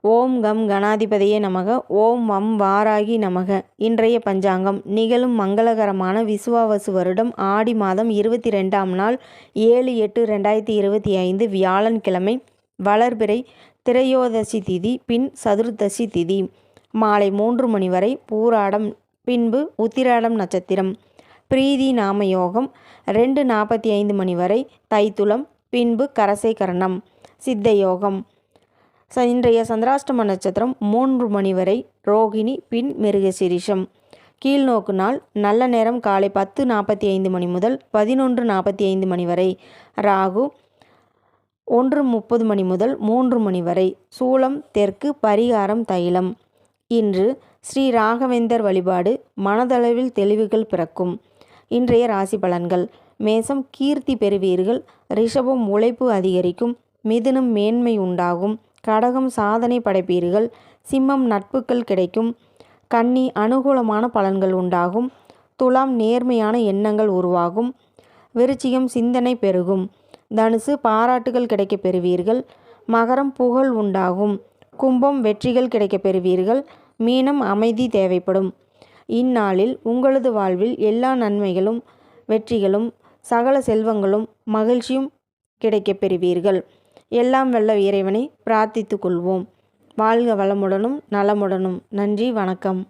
ஓம் come கணாதிபதியே நமக. ஓம் வம் வாராகி நமக. இன்றைய பஞ்சாங்கம். நிகழும் மங்களகரமான விசுவாவசு வருடம் ஆடி மாதம் இருபத்தி ரெண்டாம் நாள் ஏழு எட்டு ரெண்டாயிரத்தி இருபத்தி ஐந்து வியாழன்கிழமை வளர்பிறை திரையோதசி திதி பின் சதுர்தசி திதி. மாலை மூன்று மணி வரை பூராடம் பின்பு உத்திராடம் நட்சத்திரம். பிரீதி நாம யோகம் ரெண்டு நாற்பத்தி ஐந்து மணி வரை தைத்துளம் பின்பு கரசை கரணம் சித்த யோகம் ச இன்றைய சந்திராஷ்டம நட்சத்திரம் மூன்று மணி வரை ரோகிணி பின் மிருகசிரிஷம். கீழ்நோக்கு நாள் நல்ல நேரம் காலை பத்து நாற்பத்தி ஐந்து மணி முதல் பதினொன்று நாற்பத்தி ஐந்து மணி வரை. ராகு ஒன்று முப்பது மணி முதல் மூன்று மணி வரை. சூளம் தெற்கு பரிகாரம் தைலம். இன்று ஸ்ரீ ராகவேந்தர் வழிபாடு மனதளவில் தெளிவுகள் பிறக்கும். இன்றைய ராசி பலன்கள். மேசம் கீர்த்தி பெறுவீர்கள். ரிஷபம் உழைப்பு அதிகரிக்கும். மிதுனம் மேன்மை உண்டாகும். கடகம் சாதனை படைப்பீர்கள். சிம்மம் நட்புகள் கிடைக்கும். கன்னி அனுகூலமான பலன்கள் உண்டாகும். துலாம் நேர்மையான எண்ணங்கள் உருவாகும். விருச்சிகம் சிந்தனை பெருகும். தனுசு பாராட்டுகள் கிடைக்கப் பெறுவீர்கள். மகரம் புகழ் உண்டாகும். கும்பம் வெற்றிகள் கிடைக்கப் பெறுவீர்கள். மீனம் அமைதி தேவைப்படும். இந்நாளில் உங்களது வாழ்வில் எல்லா நன்மைகளும் வெற்றிகளும் சகல செல்வங்களும் மகிழ்ச்சியும் கிடைக்கப் பெறுவீர்கள். எல்லாம் வல்ல இறைவனை பிரார்த்தித்து கொள்வோம் வாழ்க வளமுடனும் நலமுடனும். நன்றி வணக்கம்.